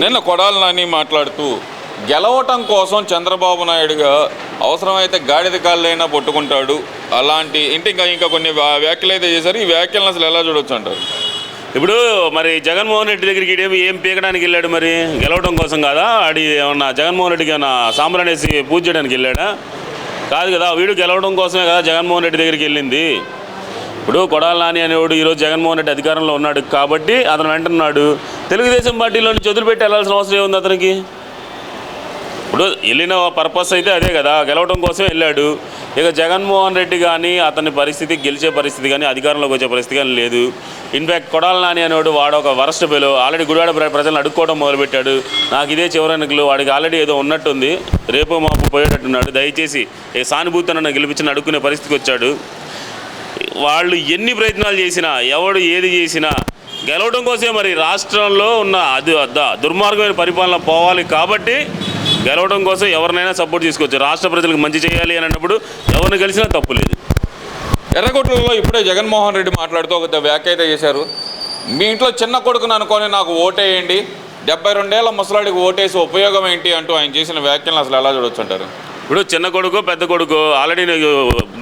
నిన్న కొడాలి నాని మాట్లాడుతూ గెలవటం కోసం చంద్రబాబు నాయుడుగా అవసరమైతే గాడిద కాళ్ళైనా పట్టుకుంటాడు. అలాంటి ఇంటి ఇంకా ఇంకా కొన్ని వ్యాఖ్యలు అయితే చేశారు. ఈ వ్యాఖ్యలను అసలు ఎలా చూడొచ్చు అంటారు? ఇప్పుడు మరి జగన్మోహన్ రెడ్డి దగ్గరికి ఏమి ఏం పీకడానికి వెళ్ళాడు మరి? గెలవడం కోసం కాదా? ఆడి ఏమన్నా జగన్మోహన్ రెడ్డికి ఏమన్నా సాంబ్రానేసి పూజ చేయడానికి వెళ్ళాడా? కాదు కదా వీడు గెలవడం కోసమే కదా జగన్మోహన్ రెడ్డి దగ్గరికి వెళ్ళింది. ఇప్పుడు కొడాల నాని అనేవాడు ఈరోజు జగన్మోహన్ రెడ్డి అధికారంలో ఉన్నాడు కాబట్టి అతను వెంటన్నాడు తెలుగుదేశం పార్టీలోని చదువులు పెట్టి వెళ్ళాల్సిన అవసరం ఏముంది అతనికి? ఇప్పుడు వెళ్ళిన పర్పస్ అయితే అదే కదా గెలవడం కోసం వెళ్ళాడు. ఇక జగన్మోహన్ రెడ్డి కానీ అతని పరిస్థితి గెలిచే పరిస్థితి కానీ అధికారంలోకి వచ్చే పరిస్థితి కానీ లేదు. ఇన్ఫ్యాక్ట్ కొడాల నాని అనేవాడు వాడు ఒక వరస్ట్ పేలో ఆల్రెడీ గుడివాడ ప్ర- ప్రజలను అడుక్కోవడం మొదలుపెట్టాడు. నాకు ఇదే చివరి ఎన్నికలు వాడికి ఆల్రెడీ ఏదో ఉన్నట్టుంది. రేపు మాపు పోయేటట్టున్నాడు. దయచేసి ఏ సానుభూతి నన్ను గెలిపించిన అడుక్కునే పరిస్థితికి వచ్చాడు. వాళ్ళు ఎన్ని ప్రయత్నాలు చేసినా ఎవడు ఏది చేసినా గెలవడం కోసమే మరి రాష్ట్రంలో ఉన్న అది దుర్మార్గమైన పరిపాలన పోవాలి కాబట్టి గెలవడం కోసం ఎవరినైనా సపోర్ట్ చేసుకోవచ్చు రాష్ట్ర ప్రజలకు మంచి చేయాలి అని అన్నప్పుడు ఎవరిని కలిసినా తప్పు లేదు. ఎర్రగొట్లలో ఇప్పుడే జగన్మోహన్ రెడ్డి మాట్లాడుతూ ఒక వ్యాఖ్య అయితే చేశారు. మీ ఇంట్లో చిన్న కొడుకును అనుకొని నాకు ఓటేయండి డెబ్బై రెండేళ్ళ ముసలాడికి ఓటేసి ఉపయోగం ఏంటి అంటూ ఆయన చేసిన వ్యాఖ్యలను అసలు ఎలా చూడొచ్చు అంటారు? ఇప్పుడు చిన్న కొడుకు పెద్ద కొడుకు ఆల్రెడీ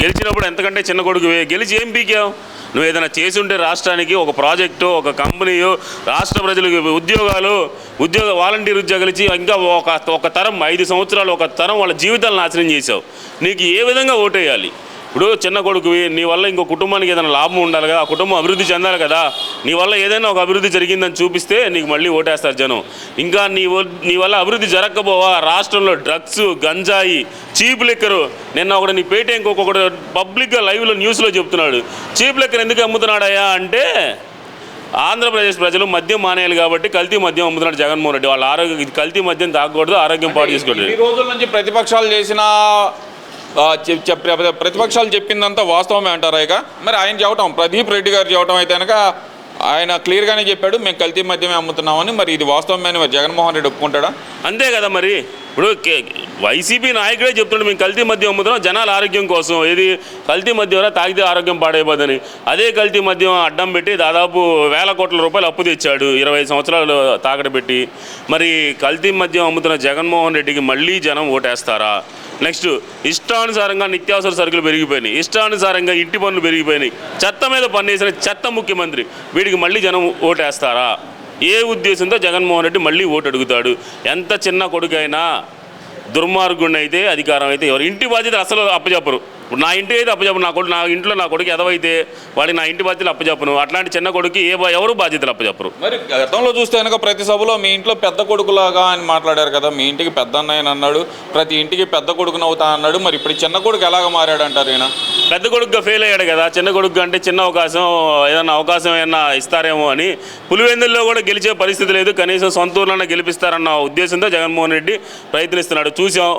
గెలిచినప్పుడు ఎంతకంటే చిన్న కొడుకు గెలిచి ఏం పీకావు నువ్వు ఏదైనా చేసి ఉంటే రాష్ట్రానికి ఒక ప్రాజెక్టు ఒక కంపెనీయో రాష్ట్ర ప్రజలకు ఉద్యోగాలు ఉద్యోగ వాలంటీర్ ఉద్యోగాలు ఇచ్చి ఇంకా ఒక ఒక తరం ఐదు సంవత్సరాలు ఒక తరం వాళ్ళ జీవితాలు నాశనం చేసావు నీకు ఏ విధంగా ఓటేయాలి? ఇప్పుడు చిన్న కొడుకువి నీ వల్ల ఇంకో కుటుంబానికి ఏదైనా లాభం ఉండాలి కదా ఆ కుటుంబం అభివృద్ధి చెందాలి కదా నీ వల్ల ఏదైనా ఒక అభివృద్ధి జరిగిందని చూపిస్తే నీకు మళ్ళీ ఓటేస్తారు జనం. ఇంకా నీ నీ వల్ల అభివృద్ధి జరగకపోవా రాష్ట్రంలో డ్రగ్స్ గంజాయి చీప్ లిక్కరు. నిన్న ఒకటి నీ పేట ఇంకొకటి పబ్లిక్గా లైవ్లో న్యూస్లో చెప్తున్నాడు. చీప్ లిక్కర్ ఎందుకు అమ్ముతున్నాడయ్యా అంటే ఆంధ్రప్రదేశ్ ప్రజలు మద్యం మానేయాలి కాబట్టి కల్తీ మద్యం అమ్ముతున్నాడు జగన్మోహన్ రెడ్డి. వాళ్ళ ఆరోగ్యం కల్తీ మద్యం తాగకూడదు ఆరోగ్యం పాడు చేసుకోండి ఈ రోజుల నుంచి ప్రతిపక్షాలు చేసిన ప్రతిపక్షాలు చెప్పిందంతా వాస్తవమే అంటారా ఇక? మరి ఆయన చెప్పటం ప్రదీప్ రెడ్డి గారు చెప్పటం అయితే కనుక ఆయన క్లియర్గానే చెప్పాడు మేము కల్తీ మద్యమే అమ్ముతున్నామని. మరి ఇది వాస్తవమే అని మరి? జగన్మోహన్ రెడ్డి ఒప్పుకుంటాడా? అంతే కదా మరి. ఇప్పుడు కే- వైసీపీ నాయకుడే చెప్తున్నాడు మేము కల్తీ మద్యం అమ్ముతున్నాం జనాల ఆరోగ్యం కోసం. ఏది కల్తీ మద్యం తాగితే ఆరోగ్యం పాడైపోదని అదే కల్తీ మద్యం అడ్డం పెట్టి దాదాపు వేల కోట్ల రూపాయలు అప్పు తెచ్చాడు ఇరవై సంవత్సరాలు తాకట పెట్టి. మరి కల్తీ మద్యం అమ్ముతున్న జగన్మోహన్ రెడ్డికి మళ్ళీ జనం ఓటేస్తారా? నెక్స్ట్ ఇష్టానుసారంగా నిత్యావసర సరుకులు పెరిగిపోయినాయి. ఇష్టానుసారంగా ఇంటి పనులు పెరిగిపోయినాయి. చెత్త మీద పన్నేసిన చెత్త ముఖ్యమంత్రి వీడికి మళ్ళీ జనం ఓటేస్తారా? ఏ ఉద్దేశంతో జగన్మోహన్ రెడ్డి మళ్ళీ ఓటు అడుగుతాడు ఎంత చిన్న కొడుకైనా దుర్మార్గుడిని అయితే అధికారం అయితే ఎవరు? ఇంటి బాధ్యత అసలు అప్పచెప్పరు. ఇప్పుడు నా ఇంటి అయితే అప్పచెప్పను నా కొడుకు నా ఇంట్లో నా కొడుకు ఎదవైతే వాడికి నా ఇంటి బాధ్యతలు అప్పచెప్పను అట్లాంటి చిన్న కొడుకు ఏ ఎవరు బాధ్యతలు అప్పచెప్పరు. మరి గతంలో చూస్తే కనుక ప్రతి సభలో మీ ఇంట్లో పెద్ద కొడుకులాగా అని మాట్లాడారు కదా మీ ఇంటికి పెద్ద అన్నయ్య అన్నాడు ప్రతి ఇంటికి పెద్ద కొడుకును అవుతా అన్నాడు మరి ఇప్పుడు చిన్న కొడుకు ఎలాగ మారాడు అంటారు ఈయన? పెద్ద కొడుకుగా ఫెయిల్ అయ్యాడు కదా చిన్న కొడుకు అంటే చిన్న అవకాశం ఏదన్నా అవకాశం ఏమన్నా ఇస్తారేమో అని పులివెందుల్లో కూడా గెలిచే పరిస్థితి లేదు కనీసం సొంత ఊర్లోనే గెలిపిస్తారన్న ఉద్దేశంతో జగన్మోహన్ రెడ్డి ప్రయత్నిస్తున్నాడు. చూసాం.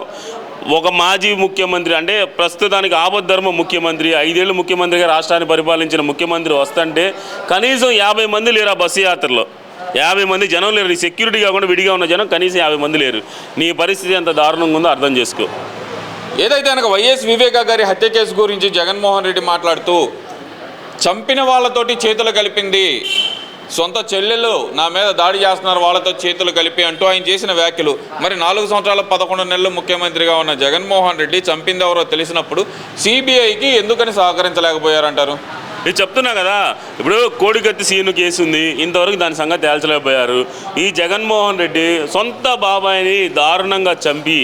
ఒక మాజీ ముఖ్యమంత్రి అంటే ప్రస్తుతానికి ఆపద్ధర్మ ముఖ్యమంత్రి ఐదేళ్ళు ముఖ్యమంత్రిగా రాష్ట్రాన్ని పరిపాలించిన ముఖ్యమంత్రి వస్తుంటే కనీసం యాభై మంది లేరు ఆ బస్సు యాత్రలో. యాభై మంది జనం లేరు. నీ సెక్యూరిటీ కాకుండా విడిగా ఉన్న జనం కనీసం యాభై మంది లేరు. నీ పరిస్థితి ఎంత దారుణంగా ఉందో అర్థం చేసుకో. ఏదైతే కనుక వైఎస్ వివేకా గారి హత్య కేసు గురించి జగన్మోహన్ రెడ్డి మాట్లాడుతూ చంపిన వాళ్ళతోటి చేతులు కలిపింది సొంత చెల్లెలు నా మీద దాడి చేస్తున్నారు వాళ్ళతో చేతులు కలిపి అంటూ ఆయన చేసిన వ్యాఖ్యలు. మరి నాలుగు సంవత్సరాల పదకొండు నెలలు ముఖ్యమంత్రిగా ఉన్న జగన్మోహన్ రెడ్డి చంపింది ఎవరో తెలిసినప్పుడు సిబిఐకి ఎందుకని సహకరించలేకపోయారంటారు? నేను చెప్తున్నా కదా ఇప్పుడు కోడికత్తి సీను కేసు ఉంది ఇంతవరకు దాని సంగతి తేల్చలేకపోయారు. ఈ జగన్మోహన్ రెడ్డి సొంత బాబాయిని దారుణంగా చంపి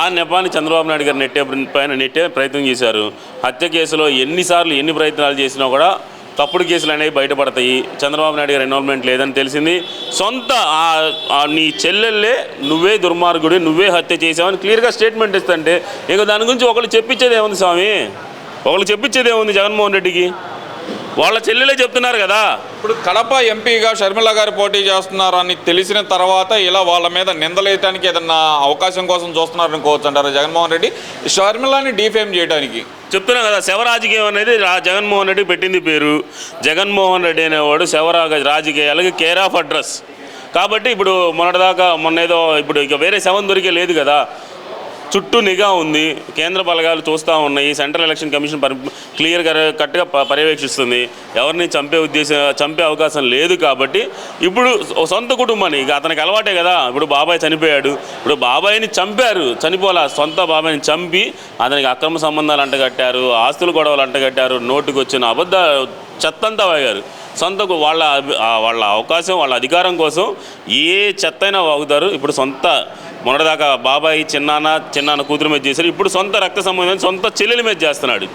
ఆ నెపాన్ని చంద్రబాబు నాయుడు గారు నెట్టే పైన నెట్టే ప్రయత్నం చేశారు. హత్య కేసులో ఎన్నిసార్లు ఎన్ని ప్రయత్నాలు చేసినా కూడా తప్పుడు కేసులు అనేవి బయటపడతాయి. చంద్రబాబు నాయుడు గారి ఇన్వాల్వ్మెంట్ లేదని తెలిసింది. సొంత ఆ- నీ చెల్లెళ్ళే నువ్వే దుర్మార్గుడి నువ్వే హత్య చేసావని క్లియర్గా స్టేట్మెంట్ ఇస్తుంటే ఇక దాని గురించి ఒకళ్ళు చెప్పించేది ఏముంది స్వామి? ఒకళ్ళు చెప్పించేది ఏముంది జగన్మోహన్ రెడ్డికి? వాళ్ళ చెల్లెలే చెప్తున్నారు కదా. ఇప్పుడు కడప ఎంపీగా షర్మిల గారు పోటీ చేస్తున్నారని తెలిసిన తర్వాత ఇలా వాళ్ళ మీద నిందలేయటానికి ఏదన్నా అవకాశం కోసం చూస్తున్నారనుకోవచ్చు అంటారు జగన్మోహన్ రెడ్డి? షర్మిలని డీఫేమ్ చేయడానికి చెప్తున్నా కదా శవ రాజకీయం అనేది రా జగన్మోహన్ రెడ్డి పెట్టింది పేరు. జగన్మోహన్ రెడ్డి అనేవాడు శవరాజ రాజకీయాలకి కేర్ ఆఫ్ అడ్రస్ కాబట్టి ఇప్పుడు మొన్నటిదాకా మొన్న ఏదో ఇప్పుడు ఇక వేరే శవం దొరికే లేదు కదా. చుట్టూ నిఘా ఉంది కేంద్ర బలగాలు చూస్తూ ఉన్నాయి సెంట్రల్ ఎలక్షన్ కమిషన్ పరి క్లియర్గా కరెక్ట్గా ప- పర్యవేక్షిస్తుంది. ఎవరిని చంపే ఉద్దేశం చంపే అవకాశం లేదు కాబట్టి ఇప్పుడు సొంత కుటుంబాన్ని ఇక అతనికి అలవాటే కదా ఇప్పుడు బాబాయ్ చనిపోయాడు ఇప్పుడు బాబాయ్ని చంపారు చనిపోలా సొంత బాబాయ్ని చంపి అతనికి అక్రమ సంబంధాలు అంటగట్టారు ఆస్తులు గొడవలు అంటగట్టారు నోటుకు వచ్చిన అబద్ధ చెత్తంతా వాగారు. సొంతకు వాళ్ళ వాళ్ళ అవకాశం వాళ్ళ అధికారం కోసం ఏ చెత్త అయినా వాగుతారు. ఇప్పుడు సొంత మొన్నటిదాకా బాబాయి చిన్నాన్న చిన్నాన్న కూతురు మీద చేశారు. ఇప్పుడు సొంత రక్త సంబంధం సొంత చెల్లెల మీద చేస్తున్నాడు.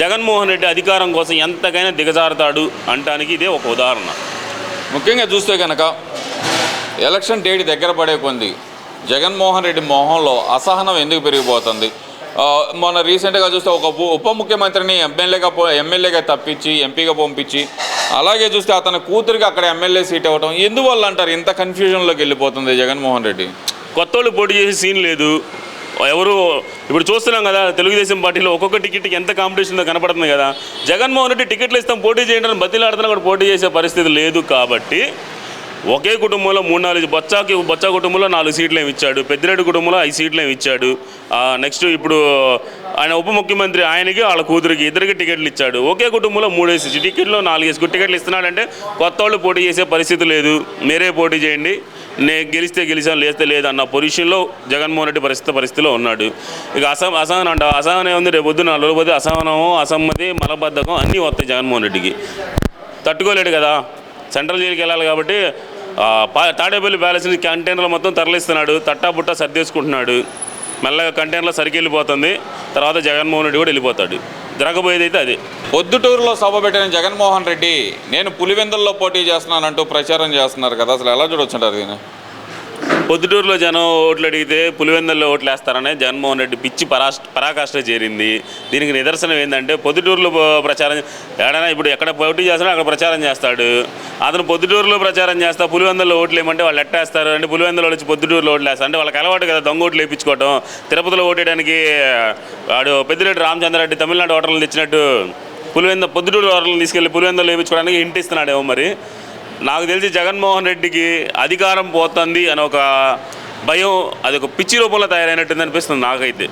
జగన్మోహన్ రెడ్డి అధికారం కోసం ఎంతకైనా దిగజారుతాడు అంటానికి ఇదే ఒక ఉదాహరణ. ముఖ్యంగా చూస్తే కనుక ఎలక్షన్ డేట్ దగ్గర పడే కొంది జగన్మోహన్ రెడ్డి మొహంలో అసహనం ఎందుకు పెరిగిపోతుంది? మొన్న రీసెంట్గా చూస్తే ఒక ఉప- ముఖ్యమంత్రిని ఎమ్మెల్యేగా పో ఎమ్మెల్యేగా తప్పించి ఎంపీగా పంపించి అలాగే చూస్తే అతని కూతురికి అక్కడ ఎమ్మెల్యే సీట్ ఇవ్వటం ఎందువల్ల అంటారు? ఇంత కన్ఫ్యూజన్లోకి వెళ్ళిపోతుంది జగన్మోహన్ రెడ్డి. కొత్త వాళ్ళు పోటీ చేసే సీన్ లేదు. ఎవరు ఇప్పుడు చూస్తున్నాం కదా తెలుగుదేశం పార్టీలో ఒక్కొక్క టికెట్కి ఎంత కాంపిటీషన్ ఉందో కనపడుతుంది కదా. జగన్మోహన్ రెడ్డి టికెట్లు ఇస్తాం పోటీ చేయడానికి అని బతిలాడుతున్నా కూడా పోటీ చేసే పరిస్థితి లేదు కాబట్టి ఒకే కుటుంబంలో మూడు నాలుగు బొచ్చాకి బొచ్చా కుటుంబంలో నాలుగు సీట్లు ఏమి ఇచ్చాడు? పెద్దిరెడ్డి కుటుంబంలో ఐదు సీట్లు ఏమి ఇచ్చాడు? నెక్స్ట్ ఇప్పుడు ఆయన ఉప ముఖ్యమంత్రి ఆయనకి వాళ్ళ కూతురికి ఇద్దరికి టికెట్లు ఇచ్చాడు. ఒకే కుటుంబంలో మూడేసి టికెట్లో నాలుగేసి టికెట్లు ఇస్తున్నాడంటే కొత్త వాళ్ళు పోటీ చేసే పరిస్థితి లేదు. మీరే పోటీ చేయండి. నేను గెలిస్తే గెలిచాను లేస్తే లేదు అన్న పొజిషన్లో జగన్మోహన్ రెడ్డి పరిస్థితి పరిస్థితిలో ఉన్నాడు. ఇక అసహ అసహనం అంట అసహనం ఏముంది? రేపు పొద్దున లోపతి అసహనము అసమ్మతి మలబద్ధకం అన్నీ వస్తాయి జగన్మోహన్ రెడ్డికి. తట్టుకోలేడు కదా? సెంట్రల్ జైలుకి వెళ్ళాలి కాబట్టి తాడేపల్లి ప్యాలెస్ నుంచి కంటైనర్లు మొత్తం తరలిస్తున్నాడు. తట్టా బుట్ట సర్దేసుకుంటున్నాడు. మెల్లగా కంటైనర్లో సరికి వెళ్ళిపోతుంది. తర్వాత జగన్మోహన్ రెడ్డి కూడా వెళ్ళిపోతాడు. జరగబోయేది అయితే అది. పొద్దుటూరులో సభ పెట్టిన జగన్మోహన్ రెడ్డి నేను పులివెందుల్లో పోటీ చేస్తున్నానంటూ ప్రచారం చేస్తున్నారు కదా. అసలు ఎలా చూడొచ్చుంటారు దీన్ని? పొద్దుటూరులో జనం ఓట్లు అడిగితే పులివెందుల్లో ఓట్లు వేస్తారనే జగన్మోహన్ రెడ్డి పిచ్చి పరాష్ పరాకాష్ట చేరింది. దీనికి నిదర్శనం ఏంటంటే పొద్దుటూరులో ప్రచారం ఎక్కడైనా ఇప్పుడు ఎక్కడ పోటీ చేస్తాడో అక్కడ ప్రచారం చేస్తాడు. అతను పొద్దుటూరులో ప్రచారం చేస్తా పులివెందుల్లో ఓట్లు ఏమంటే వాళ్ళు ఎట్టేస్తారు. అంటే పులివెందులో వచ్చి పొద్దుటూరులో ఓట్లు వేస్తారు అంటే వాళ్ళకి అలవాటు కదా దొంగ ఓట్లు వేయించుకోవటం. తిరుపతిలో ఓటేయడానికి వాడు పెద్దిరెడ్డి రామచంద్రారెడ్డి తమిళనాడు ఓటర్లను తెచ్చినట్టు పులివెంద పొద్దుటూరు ఓటర్లను తీసుకెళ్ళి పులివెందులో వేయించుకోవడానికి ఇంటిస్తున్నాడేమో మరి. నాకు తెలిసి జగన్మోహన్ రెడ్డికి అధికారం పోతుంది అని ఒక భయం అది ఒక పిచ్చి రూపంలో తయారైనట్టుంది అనిపిస్తుంది నాకైతే.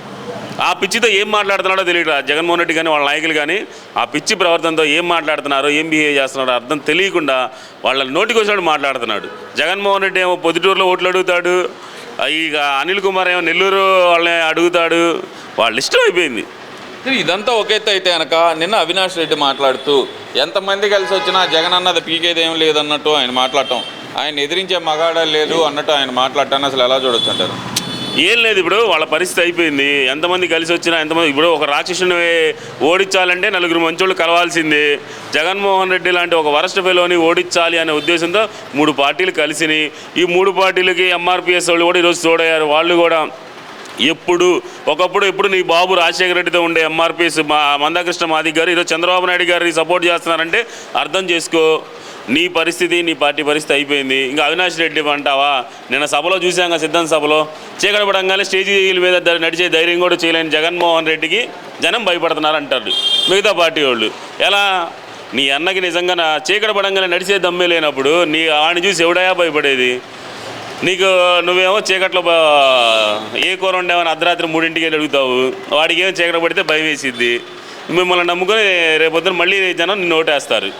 ఆ పిచ్చితో ఏం మాట్లాడుతున్నాడో తెలియదు జగన్మోహన్ రెడ్డి కానీ వాళ్ళ నాయకులు కానీ ఆ పిచ్చి ప్రవర్తనతో ఏం మాట్లాడుతున్నారో ఏం బిహేవ్ చేస్తున్నారో అర్థం తెలియకుండా వాళ్ళ నోటికి వచ్చినట్టు మాట్లాడుతున్నాడు. జగన్మోహన్ రెడ్డి ఏమో పొద్దుటూరులో ఓట్లు అడుగుతాడు ఇక అనిల్ కుమార్ ఏమో నెల్లూరు వాళ్ళని అడుగుతాడు వాళ్ళ ఇష్టం అయిపోయింది. ఇదంతా ఒక ఎత్తు అయితే కనుక నిన్న అవినాష్ రెడ్డి మాట్లాడుతూ ఎంతమంది కలిసి వచ్చినా జగన్ అన్నది పీకేదేం లేదన్నట్టు ఆయన మాట్లాడటం. ఆయన ఎదిరించే మగాడ లేదు అన్నట్టు ఆయన మాట్లాడటాన్ని అసలు ఎలా చూడొచ్చు అంటారు? ఏం లేదు ఇప్పుడు వాళ్ళ పరిస్థితి అయిపోయింది. ఎంతమంది కలిసి వచ్చినా ఎంతమంది ఇప్పుడు ఒక రాక్షసుని ఓడించాలంటే నలుగురు మంచోళ్ళు కలవాల్సిందే. జగన్మోహన్ రెడ్డి లాంటి ఒక వరస్ట్ ఫెలోని ఓడించాలి అనే ఉద్దేశంతో మూడు పార్టీలు కలిసినాయి ఈ మూడు పార్టీలకి ఎంఆర్పిఎస్ వాళ్ళు కూడా ఈరోజు తోడయ్యారు. వాళ్ళు కూడా ఎప్పుడు ఒకప్పుడు ఇప్పుడు నీ బాబు రాజశేఖర రెడ్డితో ఉండే ఎంఆర్పిఎస్ మా మందాకృష్ణ మాది గారు ఈరోజు చంద్రబాబు నాయుడు గారిని సపోర్ట్ చేస్తున్నారంటే అర్థం చేసుకో. నీ పరిస్థితి నీ పార్టీ పరిస్థితి అయిపోయింది. ఇంకా అవినాష్ రెడ్డి అంటావా? నిన్న సభలో చూసాం సిద్ధాంత సభలో. చీకటపడంగానే స్టేజీల మీద నడిచే ధైర్యం కూడా చేయలేని జగన్మోహన్ రెడ్డికి జనం భయపడుతున్నారు అంటారు. మిగతా పార్టీ వాళ్ళు. ఎలా? నీ అన్నకి నిజంగా నా నడిచే దమ్మే లేనప్పుడు నీ ఆడిని చూసి ఎవడయా భయపడేది? నీకు నువ్వేమో చీకట్లో ఏ కూర ఉండేవని అర్ధరాత్రి మూడింటికి వెళ్ళి అడుగుతావు. వాడికి ఏమో చీకట పడితే భయం వేసిద్ది. మిమ్మల్ని నమ్ముకొని రేపొద్దున మళ్ళీ జనం నిన్ను ఓటేస్తారు.